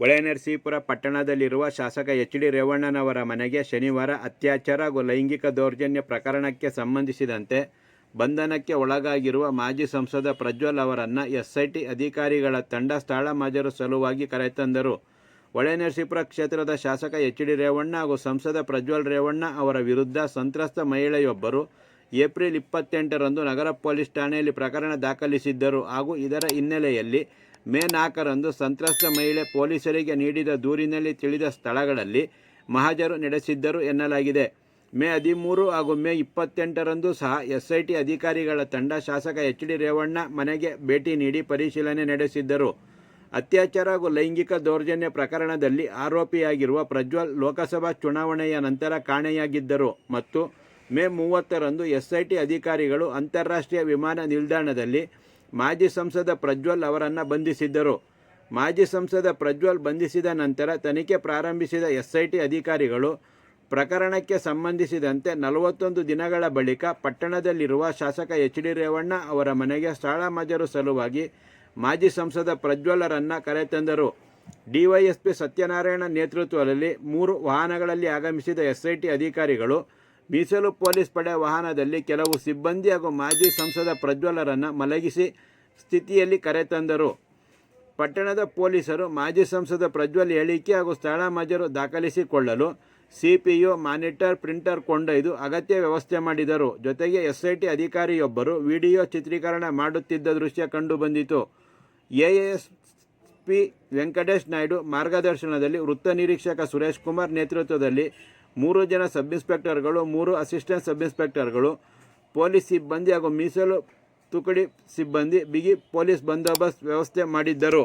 ಹೊಳೆನರಸೀಪುರ ಪಟ್ಟಣದಲ್ಲಿರುವ ಶಾಸಕ H D ರೇವಣ್ಣನವರ ಮನೆಗೆ ಶನಿವಾರ ಅತ್ಯಾಚಾರ ಹಾಗೂ ಲೈಂಗಿಕ ದೌರ್ಜನ್ಯ ಪ್ರಕರಣಕ್ಕೆ ಸಂಬಂಧಿಸಿದಂತೆ ಬಂಧನಕ್ಕೆ ಒಳಗಾಗಿರುವ ಮಾಜಿ ಸಂಸದ ಪ್ರಜ್ವಲ್ ಅವರನ್ನು ಎಸ್ಐಟಿ ಅಧಿಕಾರಿಗಳ ತಂಡ ಸ್ಥಳ ಮಾಜರು ಸಲುವಾಗಿ ಕರೆತಂದರು. ಹೊಳೆನರಸೀಪುರ ಕ್ಷೇತ್ರದ ಶಾಸಕ ಎಚ್ ಡಿ ರೇವಣ್ಣ ಹಾಗೂ ಸಂಸದ ಪ್ರಜ್ವಲ್ ರೇವಣ್ಣ ಅವರ ವಿರುದ್ಧ ಸಂತ್ರಸ್ತ ಮಹಿಳೆಯೊಬ್ಬರು ಏಪ್ರಿಲ್ ಇಪ್ಪತ್ತೆಂಟರಂದು ನಗರ ಪೊಲೀಸ್ ಠಾಣೆಯಲ್ಲಿ ಪ್ರಕರಣ ದಾಖಲಿಸಿದ್ದರು ಹಾಗೂ ಇದರ ಹಿನ್ನೆಲೆಯಲ್ಲಿ ಮೇ ನಾಲ್ಕರಂದು ಸಂತ್ರಸ್ತ ಮಹಿಳೆ ಪೊಲೀಸರಿಗೆ ನೀಡಿದ ದೂರಿನಲ್ಲಿ ತಿಳಿದ ಸ್ಥಳಗಳಲ್ಲಿ ಮಹಾಜರು ನಡೆಸಿದ್ದರು ಎನ್ನಲಾಗಿದೆ. ಮೇ ಹದಿಮೂರು ಹಾಗೂ ಮೇ ಇಪ್ಪತ್ತೆಂಟರಂದು ಸಹ ಎಸ್ಐಟಿ ಅಧಿಕಾರಿಗಳ ತಂಡ ಶಾಸಕ ಎಚ್ ಡಿ ರೇವಣ್ಣ ಮನೆಗೆ ಭೇಟಿ ನೀಡಿ ಪರಿಶೀಲನೆ ನಡೆಸಿದ್ದರು. ಅತ್ಯಾಚಾರ ಹಾಗೂ ಲೈಂಗಿಕ ದೌರ್ಜನ್ಯ ಪ್ರಕರಣದಲ್ಲಿ ಆರೋಪಿಯಾಗಿರುವ ಪ್ರಜ್ವಲ್ ಲೋಕಸಭಾ ಚುನಾವಣೆಯ ನಂತರ ಕಾಣೆಯಾಗಿದ್ದರು ಮತ್ತು ಮೇ ಮೂವತ್ತರಂದು ಎಸ್ಐಟಿ ಅಧಿಕಾರಿಗಳು ಅಂತಾರಾಷ್ಟ್ರೀಯ ವಿಮಾನ ನಿಲ್ದಾಣದಲ್ಲಿ ಮಾಜಿ ಸಂಸದ ಪ್ರಜ್ವಲ್ ಅವರನ್ನು ಬಂಧಿಸಿದ್ದರು. ಮಾಜಿ ಸಂಸದ ಪ್ರಜ್ವಲ್ ಬಂಧಿಸಿದ ನಂತರ ತನಿಖೆ ಪ್ರಾರಂಭಿಸಿದ ಎಸ್ಐಟಿ ಅಧಿಕಾರಿಗಳು ಪ್ರಕರಣಕ್ಕೆ ಸಂಬಂಧಿಸಿದಂತೆ ನಲವತ್ತೊಂದು ದಿನಗಳ ಬಳಿಕ ಪಟ್ಟಣದಲ್ಲಿರುವ ಶಾಸಕ ಎಚ್ ಡಿ ರೇವಣ್ಣ ಅವರ ಮನೆಗೆ ಸ್ಥಳ ಮಜರು ಸಲುವಾಗಿ ಮಾಜಿ ಸಂಸದ ಪ್ರಜ್ವಲರನ್ನು ಕರೆತಂದರು. ಡಿವೈಎಸ್ಪಿ ಸತ್ಯನಾರಾಯಣ ನೇತೃತ್ವದಲ್ಲಿ ಮೂರು ವಾಹನಗಳಲ್ಲಿ ಆಗಮಿಸಿದ ಎಸ್ಐಟಿ ಅಧಿಕಾರಿಗಳು ಮೀಸಲು ಪೊಲೀಸ್ ಪಡೆ ವಾಹನದಲ್ಲಿ ಕೆಲವು ಸಿಬ್ಬಂದಿ ಹಾಗೂ ಮಾಜಿ ಸಂಸದ ಪ್ರಜ್ವಲರನ್ನು ಮಲಗಿಸಿ ಸ್ಥಿತಿಯಲ್ಲಿ ಕರೆತಂದರು ಪಟ್ಟಣದ ಪೊಲೀಸರು ಮಾಜಿ ಸಂಸದ ಪ್ರಜ್ವಲ್ ಹೇಳಿಕೆ ಹಾಗೂ ಸ್ಥಳ ಮಜರು ದಾಖಲಿಸಿಕೊಳ್ಳಲು C P U monitor, printer ಕೊಂಡೊಯ್ದು ಅಗತ್ಯ ವ್ಯವಸ್ಥೆ ಮಾಡಿದರು. ಜೊತೆಗೆ ಎಸ್ ಐ ಟಿ ಅಧಿಕಾರಿಯೊಬ್ಬರು ವಿಡಿಯೋ ಚಿತ್ರೀಕರಣ ಮಾಡುತ್ತಿದ್ದ ದೃಶ್ಯ ಕಂಡುಬಂದಿತು. ಎಎಸ್ಪಿ ವೆಂಕಟೇಶ್ ನಾಯ್ಡು ಮಾರ್ಗದರ್ಶನದಲ್ಲಿ ವೃತ್ತ ನಿರೀಕ್ಷಕ ಸುರೇಶ್ ಕುಮಾರ್ ನೇತೃತ್ವದಲ್ಲಿ ಮೂರು ಜನ ಸಬ್ ಇನ್ಸ್ಪೆಕ್ಟರ್ಗಳು ಮೂರು ಅಸಿಸ್ಟೆಂಟ್ ಸಬ್ ಇನ್ಸ್ಪೆಕ್ಟರ್ಗಳು ಪೊಲೀಸ್ ಸಿಬ್ಬಂದಿ ಹಾಗೂ ಮೀಸಲು ತುಕಡಿ ಸಿಬ್ಬಂದಿ, ಬಿಗಿ ಪೊಲೀಸ್ ಬಂದೋಬಸ್ತ್ ವ್ಯವಸ್ಥೆ ಮಾಡಿದ್ದರು.